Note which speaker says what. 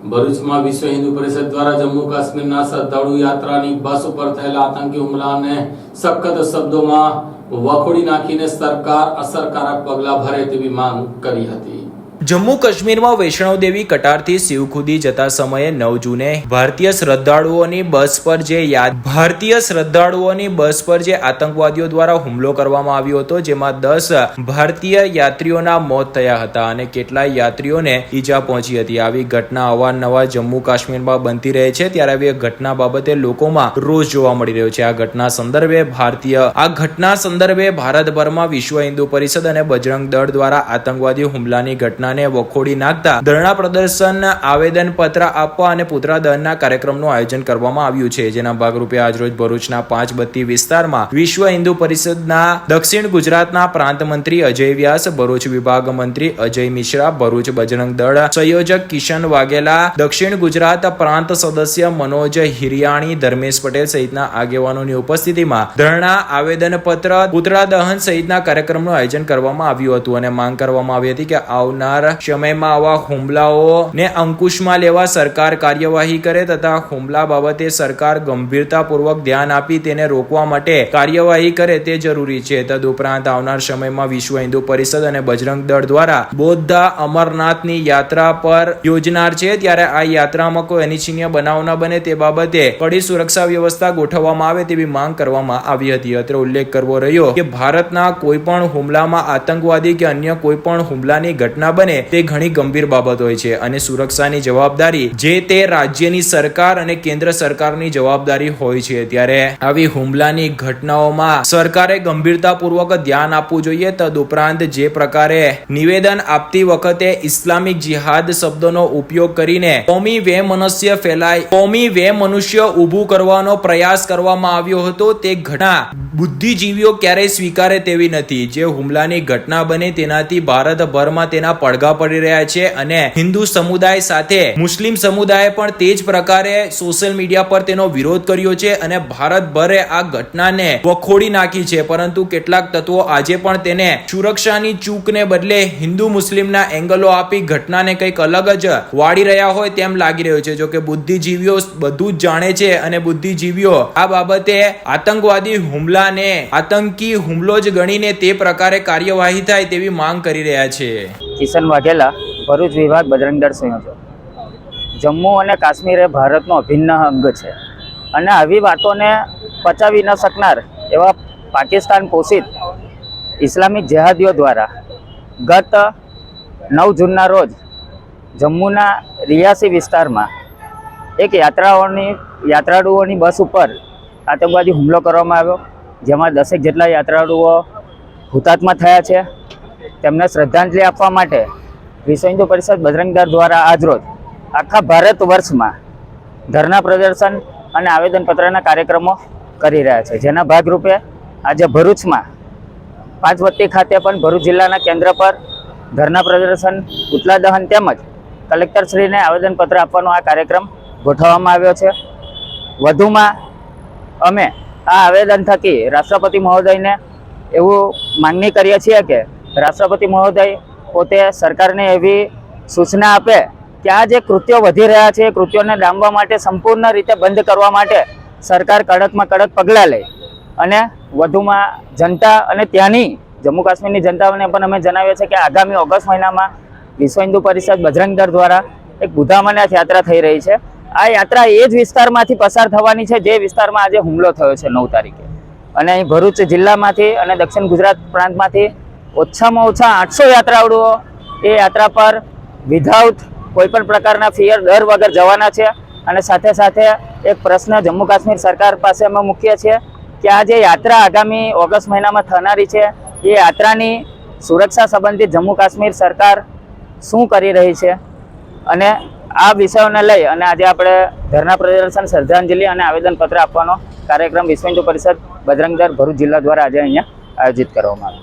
Speaker 1: ભરૂચમાં વિશ્વ હિન્દુ પરિષદ દ્વારા જમ્મુ કાશ્મીરના શ્રદ્ધાળુ યાત્રાની બસ ઉપર થયેલા આતંકી હુમલાને સખત શબ્દોમાં વખોડી નાખીને સરકાર અસરકારક પગલાં ભરે તેવી માંગ કરી હતી.
Speaker 2: જમ્મુ કાશ્મીરમાં વૈષ્ણવદેવી કટારથી શિવખુદી જતા સમયે નવ જૂને ભારતીય શ્રદ્ધાળુઓની બસ પર જે યાદ ભારતીય શ્રદ્ધાળુઓની બસ પર જે આતંકવાદીઓ દ્વારા હુમલો કરવામાં આવ્યો હતો, જેમાં દસ ભારતીય યાત્રીઓના મોત થયા હતા અને કેટલાય યાત્રીઓને ઈજા પહોંચી હતી. આવી ઘટના અવારનવાર જમ્મુ કાશ્મીરમાં બનતી રહે છે, ત્યારે આવી ઘટના બાબતે લોકોમાં રોષ જોવા મળી રહ્યો છે. આ ઘટના સંદર્ભે ભારતીય, આ ઘટના સંદર્ભે ભારતભરમાં વિશ્વ હિન્દુ પરિષદ અને બજરંગ દળ દ્વારા આતંકવાદી હુમલાની ઘટનાને વખોડી નાખતા ધરણા પ્રદર્શન આવેદન પત્ર આપવા અને પુતળા દહનના કાર્યક્રમનું આયોજન કરવામાં આવ્યું છે. જેના ભાગરૂપે આજરોજ ભરૂચના પાંચ બત્તી વિસ્તારમાં વિશ્વ હિન્દુ પરિષદના દક્ષિણ ગુજરાતના પ્રાંત મંત્રી અજય વ્યાસ, ભરૂચ વિભાગ મંત્રી અજય મિશ્રા, ભરૂચ બજરંગ દળ સંયોજક કિશન વાઘેલા, દક્ષિણ ગુજરાત પ્રાંત સદસ્ય મનોજ હિરિયાણી, ધર્મેશ પટેલ સહિતના આગેવાનોની ઉપસ્થિતિમાં ધરણા આવેદન પત્ર પુતળા દહન સહિતના કાર્યક્રમનું આયોજન કરવામાં આવ્યું હતું. અને માંગ કરવામાં આવી હતી કે આવનાર સમયમાં આવા હુમલાઓને અંકુશમાં લેવા સરકાર કાર્યવાહી કરે તથા હુમલા બાબતે સરકાર ગંભીરતાપૂર્વક ધ્યાન આપી તેને રોકવા માટે કાર્યવાહી કરે તે જરૂરી છે. તદુપરાંત આવનાર સમયમાં વિશ્વ હિન્દુ પરિષદ અને બજરંગ દળ દ્વારા બૌદ્ધ અમરનાથની યાત્રા પર યોજનાર છે. ત્યારે આ યાત્રામાં કોઈ અનિચ્છનીય બનાવ ન બને તે બાબતે કડી સુરક્ષા વ્યવસ્થા ગોઠવવામાં આવે તેવી માંગ કરવામાં આવી હતી. અત્રે ઉલ્લેખ કરવો રહ્યો કે ભારતના કોઈ પણ હુમલામાં આતંકવાદી કે અન્ય કોઈ પણ હુમલાની ઘટના બને તે ઘણી ગંભીર બાબત હોય છે અને સુરક્ષાની જવાબદારી જે તે રાજ્યની સરકાર અને કેન્દ્ર સરકારની જવાબદારી હોય છે. ત્યારે આવી હુમલાની ઘટનાઓમાં સરકારે ગંભીરતાપૂર્વક ધ્યાન આપવું જોઈએ. તદુપરાંત જે પ્રકારે નિવેદન આપતી વખતે ઇસ્લામિક જિહાદ શબ્દનો ઉપયોગ કરીને કોમી વે મનુષ્ય ફેલાય, કોમી વે મનુષ્ય ઊભું કરવાનો પ્રયાસ કરવામાં આવ્યો હતો. તે ઘટના બુદ્ધિજીવીઓ ક્યારેય સ્વીકારે તેવી નથી. જે હુમલાની ઘટના બને તેનાથી ભારતભરમાં તેના પડઘા પડી રહ્યા છે અને હિન્દુ સમુદાય સાથે મુસ્લિમ સમુદાય પણ તે જ પ્રકારે સોશિયલ મીડિયા પર તેનો વિરોધ કર્યો છે અને ભારતભરે આ ઘટનાને વખોડી નાખી છે. પરંતુ કેટલાક તત્વો આજે પણ તેને સુરક્ષાની ચૂકને બદલે હિન્દુ મુસ્લિમના એંગલો આપી ઘટનાને કંઈક અલગ જ વાળી રહ્યા હોય તેમ લાગી રહ્યું છે. જોકે બુદ્ધિજીવીઓ બધું જ જાણે છે અને બુદ્ધિજીવીઓ આ બાબતે આતંકવાદી હુમલાને આતંકી હુમલો જ ગણીને તે પ્રકારે કાર્યવાહી થાય તેવી માંગ કરી રહ્યા છે.
Speaker 3: કિશન વાઘેલા ભરૂચ વિભાગ બજરંગ દળ સંયોજક જમ્મુ અને કાશ્મીર એ ભારતનો અભિન્ન અંગ છે. અને આવી વાતોને પચાવી ન શકનાર એવા પાકિસ્તાન પોષિત ઇસ્લામિક જેહાદીઓ દ્વારા ગત નવ જૂનના રોજ જમ્મુના રિયાસી વિસ્તારમાં એક યાત્રાઓની, યાત્રાળુઓની બસ ઉપર આતંકવાદી હુમલો કરવામાં આવ્યો, જેમાં દસેક જેટલા યાત્રાળુઓ હુતાત્મા થયા છે. તેમને શ્રદ્ધાંજલિ આપવા માટે વિશ્વ હિન્દુ પરિષદ બજરંગ દ્વારા આજરોજ આખા ભારત વર્ષમાં ધરના પ્રદર્શન અને આવેદનપત્રના કાર્યક્રમો કરી રહ્યા છે. જેના ભાગરૂપે આજે ભરૂચમાં પાંચ વત્તી ખાતે પણ ભરૂચ જિલ્લાના કેન્દ્ર પર ધરના પ્રદર્શન, પુતલા દહન તેમજ કલેક્ટરશ્રીને આવેદનપત્ર આપવાનો આ કાર્યક્રમ ગોઠવવામાં આવ્યો છે. વધુમાં અમે આ આવેદન થકી રાષ્ટ્રપતિ મહોદયને એવું માંગણી કરીએ છીએ કે રાષ્ટ્રપતિ મહોદય પોતે સરકારને એવી સૂચના આપે કે આ જે કૃત્યો વધી રહ્યા છે, એ કૃત્યોને ડામવા માટે સંપૂર્ણ રીતે બંધ કરવા માટે સરકાર કડકમાં કડક પગલાં લે. અને વધુમાં જનતા અને ત્યાંની જમ્મુ કાશ્મીરની જનતાઓને પણ અમે જણાવીએ છીએ કે આગામી ઓગસ્ટ મહિનામાં વિશ્વ હિન્દુ પરિષદ બજરંગ દળ દ્વારા એક બુધામનાથ યાત્રા થઈ રહી છે. આ યાત્રા એ જ વિસ્તારમાંથી પસાર થવાની છે, જે વિસ્તારમાં આજે હુમલો થયો છે નવ તારીખે. અને અહીં ભરૂચ જિલ્લામાંથી અને દક્ષિણ ગુજરાત પ્રાંતમાંથી ઓછામાં ઓછા આઠસો યાત્રાળુઓ એ યાત્રા પર વિધાઉટ કોઈ પણ પ્રકારના ફિયર ડર વગર જવાના છે. અને સાથે સાથે એક પ્રશ્ન જમ્મુ કાશ્મીર સરકાર પાસે અમે મૂકીએ છીએ કે આ જે યાત્રા આગામી ઓગસ્ટ મહિનામાં થનારી છે, એ યાત્રાની સુરક્ષા સંબંધિત જમ્મુ કાશ્મીર સરકાર શું કરી રહી છે? અને આ વિષયોને લઈ અને આજે આપણે ધરના પ્રદર્શન શ્રદ્ધાંજલિ અને આવેદનપત્ર આપવાનો કાર્યક્રમ વિશ્વ હિન્દુ પરિષદ બજરંગદર ભરૂચ જિલ્લા દ્વારા આજે અહીંયા આયોજિત કરવામાં આવ્યો.